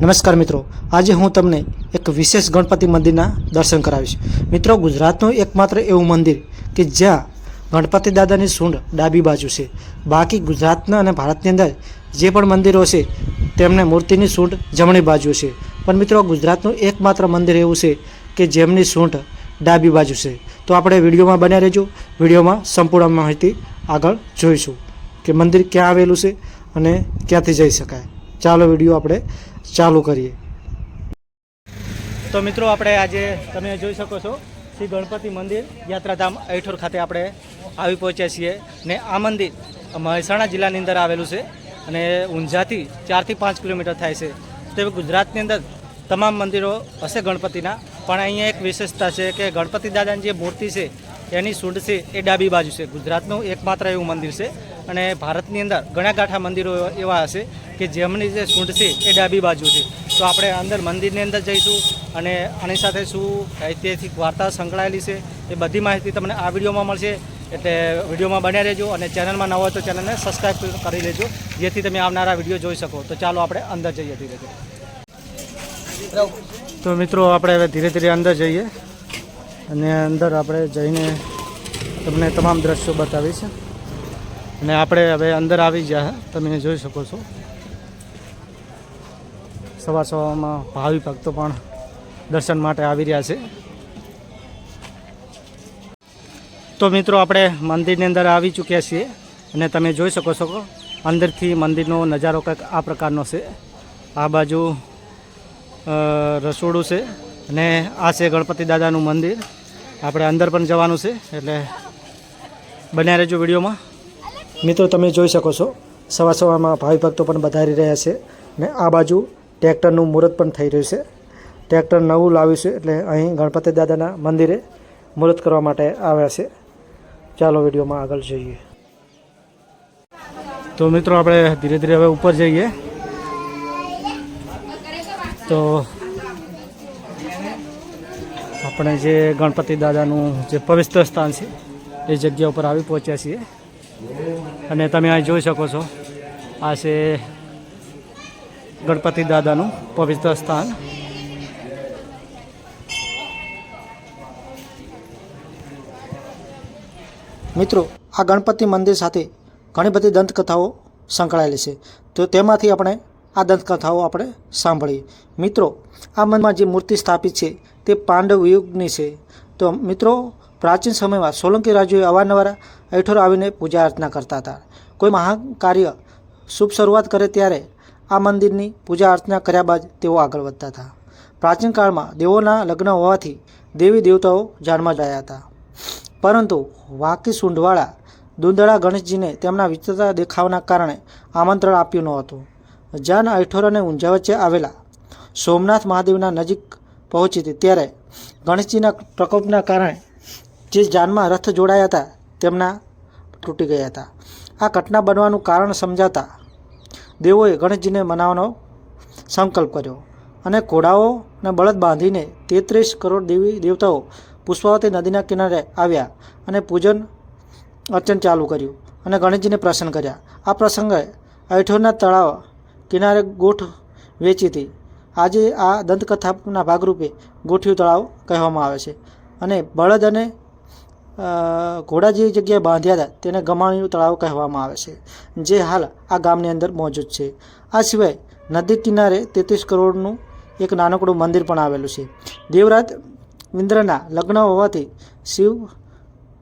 નમસ્કાર મિત્રો. આજે હું તમને એક વિશેષ ગણપતિ મંદિરના દર્શન કરાવીશ. મિત્રો, ગુજરાતનું એકમાત્ર એવું મંદિર કે જ્યાં ગણપતિ દાદાની સૂંઢ ડાબી બાજુ છે. બાકી ગુજરાતના અને ભારતની અંદર જે પણ મંદિરો છે, તેમને મૂર્તિની સૂંઢ જમણી બાજુ છે. પણ મિત્રો, ગુજરાતનું એકમાત્ર મંદિર એવું છે કે જેમની સૂંઢ ડાબી બાજુ છે. તો આપણે વિડીયોમાં બન્યા રહેજો. વિડીયોમાં સંપૂર્ણ માહિતી આગળ જોઈશું કે મંદિર ક્યાં આવેલું છે અને ક્યાંથી જઈ શકાય. ચાલો વીડિયો આપણે ચાલુ કરીએ. તો મિત્રો, આપણે આજે તમે જોઈ શકો છો, શ્રી ગણપતિ મંદિર યાત્રાધામ અહીઠોર ખાતે આપણે આવી પહોંચ્યા છીએ ને આ મંદિર મહેસાણા જિલ્લાની અંદર આવેલું છે અને ઊંઝાથી ચારથી પાંચ કિલોમીટર થાય છે. તે ગુજરાતની અંદર તમામ મંદિરો હશે ગણપતિના, પણ અહીંયા એક વિશેષતા છે કે ગણપતિ દાદાની જે મૂર્તિ છે, એની સૂંઢ છે, એ ડાબી બાજુ છે. ગુજરાતનું એકમાત્ર એવું મંદિર છે. અને ભારતની અંદર ઘણા ગાંઠા મંદિરો એવા હશે કે જેમની જે સૂંઢ છે એ ડાબી બાજુ છે. તો આપણે અંદર મંદિરની અંદર જઈશું અને આની સાથે શું ઐતિહાસિક વાર્તા સંકળાયેલી છે એ બધી માહિતી તમને આ વિડીયોમાં મળશે. એટલે વિડીયોમાં બન્યા રહેજો અને ચેનલમાં ન હોય તો ચેનલને સબસ્ક્રાઈબ કરી લેજો. જેથી તમે આવનારા વીડિયો જોઈ શકો. તો ચાલો આપણે અંદર જઈએ ધીરે ધીરે. તો મિત્રો આપણે હવે ધીરે ધીરે અંદર જઈએ. અને અંદર આપણે જઈને તમને તમામ દ્રશ્યો બતાવીશ. અને આપણે હવે અંદર આવી ગયા તમે જોઈ શકો છો. સવાર સવારમાં ભાવિ ભક્તો પણ દર્શન માટે આવી રહ્યા છે. તો મિત્રો, આપણે મંદિરની અંદર આવી ચૂક્યા છીએ અને તમે જોઈ શકો છો અંદરથી મંદિરનો નજારો કંઈક આ પ્રકારનો છે. આ બાજુ રસોડું છે અને આ છે ગણપતિ દાદાનું મંદિર. આપણે અંદર પણ જવાનું છે, એટલે બન્યા રહેજો વિડીયોમાં. મિત્રો, તમે જોઈ શકો છો સવાર સવારમાં ભાવિ ભક્તો પણ વધારી રહ્યા છે ને આ બાજુ ટ્રેક્ટરનું મુહૂર્ત પણ થઈ રહ્યું છે. ટ્રેક્ટર નવું લાવ્યું છે એટલે અહીં ગણપતિ દાદાના મંદિરે મુહૂર્ત કરવા માટે આવ્યા છે. ચાલો વિડીયોમાં આગળ જોઈએ. તો મિત્રો, આપણે ધીરે ધીરે હવે ઉપર જઈએ. તો આપણે જે ગણપતિ દાદાનું જે પવિત્ર સ્થાન છે, એ જગ્યા ઉપર આવી પહોંચ્યા છીએ. અને તમે અહીં જોઈ શકો છો. આ છે ગણપતિ દાદાનું પવિત્ર સ્થાન. મિત્રો, આ ગણપતિ મંદિર સાથે ઘણી બધી દંતકથાઓ સંકળાયેલી છે. તો તેમાંથી આપણે આ દંતકથાઓ આપણે સાંભળીએ. મિત્રો, આ મંદિરમાં જે મૂર્તિ સ્થાપિત છે તે પાંડવ યુગની છે. તો મિત્રો પ્રાચીન સમયમાં સોલંકી રાજ્યોએ અવારનવાર અઠોર આવીને પૂજા અર્ચના કરતા હતા. કોઈ મહાન કાર્ય શુભ શરૂઆત કરે ત્યારે આ મંદિરની પૂજા અર્ચના કર્યા બાદ તેઓ આગળ વધતા હતા. પ્રાચીન કાળમાં દેવોના લગ્ન હોવાથી દેવી દેવતાઓ જાણમાં જ રહ્યા હતા. પરંતુ વાકી સૂંઢવાળા દુંદળા ગણેશજીને તેમના વિચિત્ર દેખાવના કારણે આમંત્રણ આપ્યું ન હતું. જાન અઠોર અને ઊંઝા વચ્ચે આવેલા સોમનાથ મહાદેવના નજીક પહોંચી હતી ત્યારે ગણેશજીના પ્રકોપના કારણે જે જાનમાં રથ જોડાયા હતા, તેમના તૂટી ગયા હતા. આ ઘટના બનવાનું કારણ સમજાતા દેવોએ ગણેશજીને મનાવવાનો સંકલ્પ કર્યો અને ઘોડાઓ બળદ બાંધીને તેત્રીસ કરોડ દેવી દેવતાઓ પુષ્પાવતી નદીના કિનારે આવ્યા અને પૂજન અર્ચન ચાલુ કર્યું અને ગણેશજીને પ્રસન્ન કર્યા. આ પ્રસંગે અઠોરના તળાવ કિનારે ગોઠ વેચી હતી. આજે આ દંતકથાના ભાગરૂપે ગોઠિયું તળાવ કહેવામાં આવે છે અને બળદ અને ઘોડા જેવી જગ્યાએ બાંધ્યા હતા, તેને ગમાણિયું તળાવ કહેવામાં આવે છે, જે હાલ આ ગામની અંદર મોજૂદ છે. આ સિવાય નદી કિનારે તેત્રીસ કરોડનું એક નાનકડું મંદિર પણ આવેલું છે. દેવરાત ઇન્દ્રના લગ્ન હોવાથી શિવ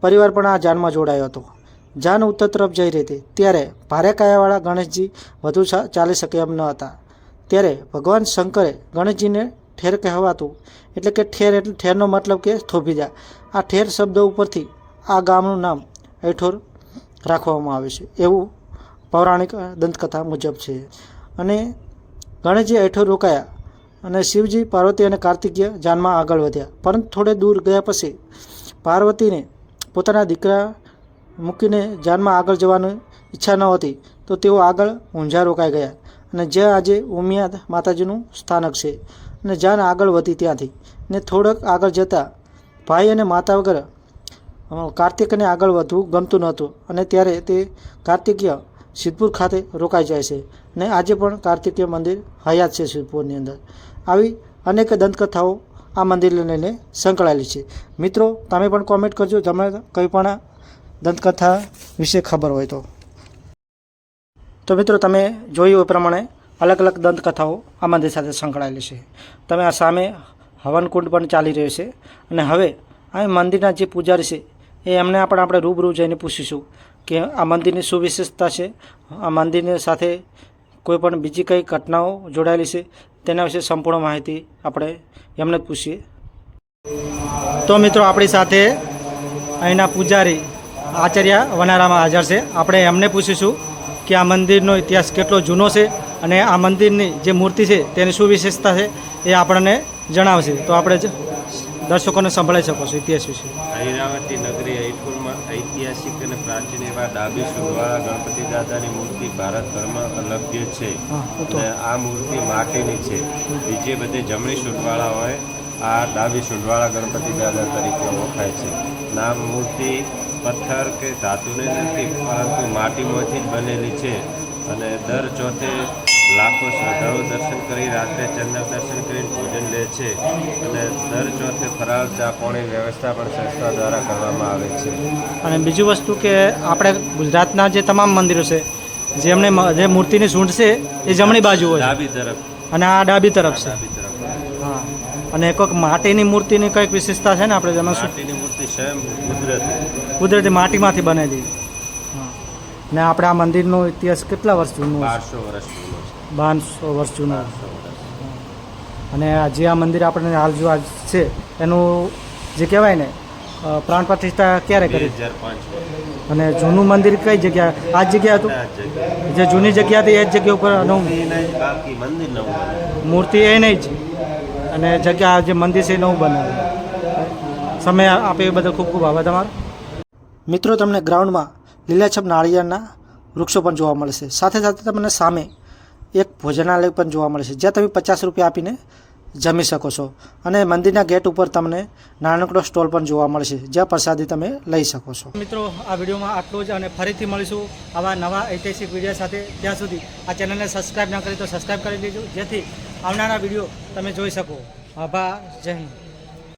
પરિવાર પણ આ જાનમાં જોડાયો હતો. જાન ઉત્તર તરફ જઈ રહી હતી. ત્યારે ભારે કાયાવાળા ગણેશજી વધુ ચાલી શકે એમ ન હતા. ત્યારે ભગવાન શંકરે ગણેશજીને ઠેર કહેવાતું. એટલે કે ઠેર એટલે ઠેરનો મતલબ કે થોભી જા. આ ઠેર શબ્દ ઉપરથી આ ગામનું નામ ઐઠોર રાખવામાં આવ્યું છે. એવું પૌરાણિક દંતકથા મુજબ છે. અને ગણેશજી ઐઠોર રોકાયા અને શિવજી, પાર્વતી અને કાર્તિકીય જાનમાં આગળ વધ્યા. પરંતુ થોડે દૂર ગયા પછી પાર્વતીને પોતાના દીકરા મૂકીને જાનમાં આગળ જવાની ઈચ્છા ન હતી, તો તેઓ આગળ ઊંઝા રોકાઈ ગયા. અને જ્યાં આજે ઉમિયાદ માતાજીનું સ્થાનક છે. અને જાન આગળ વધી ત્યાંથી. ને થોડોક આગળ જતાં ભાઈ અને માતા વગર કાર્તિકને આગળ વધવું ગમતું નહોતું. અને ત્યારે તે કાર્તિકીય સિદ્ધપુર ખાતે રોકાઈ જાય છે. ને આજે પણ કાર્તિકીય મંદિર હયાત છે સિદ્ધપુરની અંદર. આવી અનેક દંતકથાઓ આ મંદિરને લઈને સંકળાયેલી છે. મિત્રો, તમે પણ કોમેન્ટ કરજો. તમે કંઈ પણ દંતકથા વિશે ખબર હોય તો. તો મિત્રો, તમે જોયું એ પ્રમાણે અલગ અલગ દંતકથાઓ આ મંદિર સાથે સંકળાયેલી છે. તમે આ સામે હવનકુંડ પણ ચાલી રહ્યો છે અને હવે આ મંદિરના જે પૂજારી છે, એ એમને પણ આપણે રૂબરૂ જઈને પૂછીશું કે આ મંદિરની શું વિશેષતા છે? આ મંદિરની સાથે કોઈ પણ બીજી કઈ ઘટનાઓ જોડાયેલી છે? તેના વિશે સંપૂર્ણ માહિતી આપણે એમને પૂછીએ. તો મિત્રો, આપણી સાથે અહીંના પૂજારી આચાર્ય વનારામાં હાજર છે. આપણે એમને પૂછીશું કે આ મંદિરનો ઇતિહાસ કેટલો જૂનો છે અને આ મંદિરની જે મૂર્તિ છે તેની શું વિશેષતા છે એ આપણને જણાવશે. તો આપણે દર્શકોને સંભળાઈ શકો છો ઇતિહાસ વિશે. ઐરાવતી નગરી હૈઠુરમાં ઐતિહાસિક અને પ્રાચીન એવા ડાબી સુરવાળા ગણપતિ દાદાની મૂર્તિ ભારતભરમાં અલભ્ય છે. આ મૂર્તિ માટીની છે. બીજે બધે જમણી સુરવાળા હોય આ ડાબી સુરવાળા ગણપતિ દાદા તરીકે ઓળખાય છે. નામ મૂર્તિ પથ્થર કે ધાતુની નથી પરંતુ માટીમાંથી જ બનેલી છે. અને દર ચોથે લાખો શ્રદ્ધાળુ દર્શન કરી રાત્રે ચંદ્ર દર્શન કરીને ભોજન લે છે અને દર ચોથે ફરાળ ચા પાણી વ્યવસ્થા પણ સંસ્થા દ્વારા કરવામાં આવે છે. અને બીજી વસ્તુ કે આપણે ગુજરાતના જે તમામ મંદિરો છે જેમને જે મૂર્તિની સૂંઢ છે એ જમણી બાજુ હોય. ડાબી તરફ. અને આ ડાબી તરફ છે. ડાબી તરફ. હા. અને કોઈક માટીની મૂર્તિની કંઈક વિશેષતા છે ને આપણે જેમાં માટીની મૂર્તિ સ્વયં કુદરતી. કુદરતી માટીમાંથી બનેલી હા. ને આપણે આ મંદિરનો ઇતિહાસ કેટલા વર્ષ જૂનો બારસો વર્ષ જૂનો છે. બારસો વર્ષ જૂનો. અને આ જે આ મંદિર આપણને હાલ જો આ છે એનું જે કહેવાય ને પ્રાણ પ્રતિષ્ઠા ક્યારે કરી? અને જૂનું મંદિર કઈ જગ્યા? આ જગ્યા હતું? જે જૂની જગ્યા હતી એ જ જગ્યા ઉપર. મૂર્તિ એ નહીં જ. અને જગ્યા જે મંદિર છે એ નવું બનાવે સમય આપે એ બદલ ખૂબ ખૂબ આભાર તમારો. મિત્રો તમને ગ્રાઉન્ડમાં લીલાછમ નાળિયેરના વૃક્ષો પણ જોવા મળશે. સાથે સાથે તમને સામે એક ભોજનાલય પણ જોવા મળશે, જ્યાં તમે પચાસ રૂપિયા આપીને જમી શકો છો. અને મંદિરના ગેટ ઉપર તમને નાનકડો સ્ટોલ પણ જોવા મળશે, જ્યાં પ્રસાદી તમે લઈ શકો છો. મિત્રો, આ વિડીયોમાં આટલું જ અને ફરીથી મળીશું આવા નવા ઐતિહાસિક વીડિયો સાથે. ત્યાં સુધી આ ચેનલને સબસ્ક્રાઈબ ન કરી તો સબસ્ક્રાઈબ કરી લેજો જેથી આવનારા વીડિયો તમે જોઈ શકો. આભાર, જય હિન્દ.